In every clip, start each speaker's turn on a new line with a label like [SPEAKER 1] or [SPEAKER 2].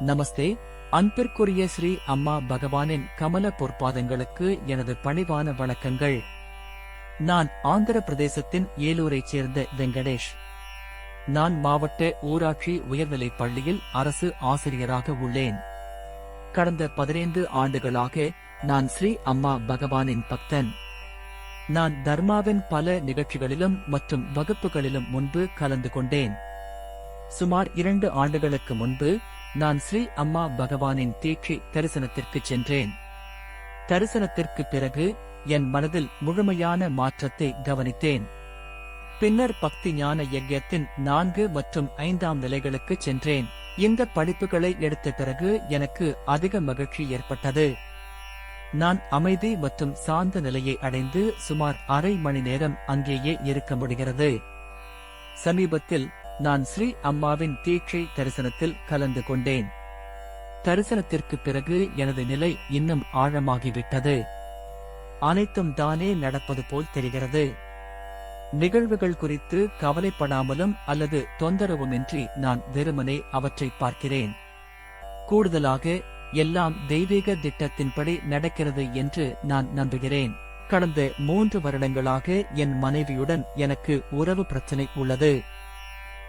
[SPEAKER 1] நமஸ்தே. அன்பிற்குரிய ஸ்ரீ அம்மா பகவானின் கமல பொற்பாதங்களுக்கு எனது பணிவான வணக்கங்கள். நான் ஆந்திர பிரதேசத்தின் ஏலூரைச் சேர்ந்த வெங்கடேஷ். நான் மாவட்ட ஊராட்சி உயர்நிலைப் பள்ளியில் அரசு ஆசிரியராக உள்ளேன். கடந்த பதினைந்து ஆண்டுகளாக நான் ஸ்ரீ அம்மா பகவானின் பக்தன். நான் தர்மாவின் பல நிகழ்ச்சிகளிலும் மற்றும் வகுப்புகளிலும் முன்பு கலந்து கொண்டேன். சுமார் இரண்டு ஆண்டுகளுக்கு முன்பு நான் ஸ்ரீ அம்மா பகவானின் தீட்சை தரிசனத்திற்கு சென்றேன். தரிசனத்திற்கு பிறகு என் மனதில் முழுமையான மாற்றத்தை கவனித்தேன். பின்னர் பக்தி ஞான யஜ்யத்தின் நான்கு மற்றும் ஐந்தாம் நிலைகளுக்கு சென்றேன். இந்த படிப்புகளை எடுத்த பிறகு எனக்கு அதிக மகிழ்ச்சி ஏற்பட்டது. நான் அமைதி மற்றும் சாந்த நிலையை அடைந்து சுமார் அரை மணி நேரம் அங்கேயே இருக்க முடிகிறது. சமீபத்தில் நான் ஸ்ரீ அம்மாவின் தீட்சை தரிசனத்தில் கலந்து கொண்டேன். தரிசனத்திற்கு பிறகு எனது நிலை இன்னும் ஆழமாகிவிட்டது. அனைத்தும் தானே நடப்பது போல் தெரிகிறது. நிகழ்வுகள் குறித்து கவலைப்படாமலும் அல்லது தொந்தரவுமின்றி நான் வெறுமனே அவற்றை பார்க்கிறேன். கூடுதலாக எல்லாம் தெய்வீக திட்டத்தின்படி நடக்கிறது என்று நான் நம்புகிறேன். கடந்த மூன்று வருடங்களாக என் மனைவியுடன் எனக்கு உறவு பிரச்சனை உள்ளது.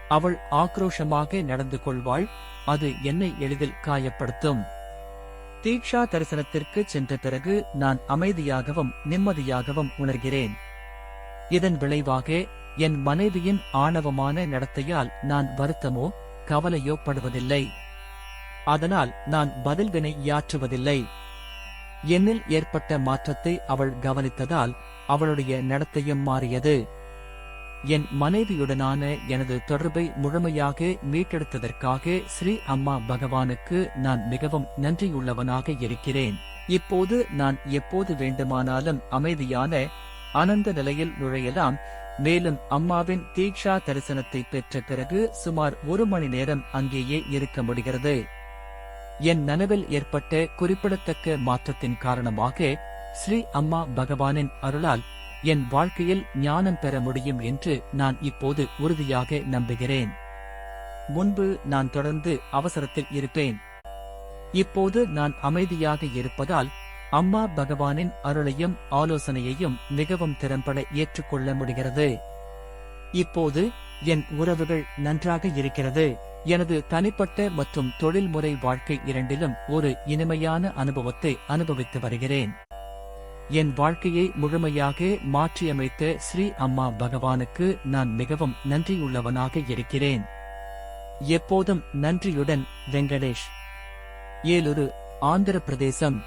[SPEAKER 1] அவள் ஆக்ரோஷமாக நடந்து கொள்வாள். அது என்னை எளிதில் காயப்படுத்தும். தீக்ஷா தரிசனத்திற்கு சென்ற பிறகு நான் அமைதியாகவும் நிம்மதியாகவும் உணர்கிறேன். இதன் விளைவாக என் மனைவியின் ஆணவமான நடத்தையால் நான் வருத்தமோ கவலையோ படுவதில்லை. அதனால் நான் பதில் வினை யாற்றுவதில்லை. என்னில் ஏற்பட்ட மாற்றத்தை அவள் கவனித்ததால் அவளுடைய நடத்தையும் மாறியது. என் மனைவியுடனான எனது தொடர்பை முழுமையாக மீட்டெடுத்ததற்காக ஸ்ரீ அம்மா பகவானுக்கு நான் மிகவும் நன்றியுள்ளவனாக இருக்கிறேன். இப்போது நான் எப்போது வேண்டுமானாலும் அமைதியான அனந்த நிலையில் நுழையலாம். மேலும் அம்மாவின் தீக்ஷா தரிசனத்தை பெற்ற பிறகு சுமார் ஒரு மணி நேரம் அங்கேயே இருக்க முடிகிறது. என் நனவில் ஏற்பட்ட குறிப்பிடத்தக்க மாற்றத்தின் காரணமாக ஸ்ரீ அம்மா பகவானின் அருளால் என் வாழ்க்கையில் ஞானம் பெற முடியும் என்று நான் இப்போது உறுதியாக நம்புகிறேன். முன்பு நான் தொடர்ந்து அவசரத்தில் இருப்பேன். இப்போது நான் அமைதியாக இருப்பதால் அம்மா பகவானின் அருளையும் ஆலோசனையையும் மிகவும் திறம்பட ஏற்றுக்கொள்ள முடிகிறது. இப்போது என் உறவுகள் நன்றாக இருக்கிறது. எனது தனிப்பட்ட மற்றும் தொழில்முறை வாழ்க்கை இரண்டிலும் ஒரு இனிமையான அனுபவத்தை அனுபவித்து வருகிறேன். என் வாழ்க்கையை முழுமையாக மாற்றியமைத்த ஸ்ரீ அம்மா பகவானுக்கு நான் மிகவும் நன்றியுள்ளவனாக இருக்கிறேன். எப்போதும் நன்றியுடன் வெங்கடேஷ். ஏலூரு ஆந்திர பிரதேசம்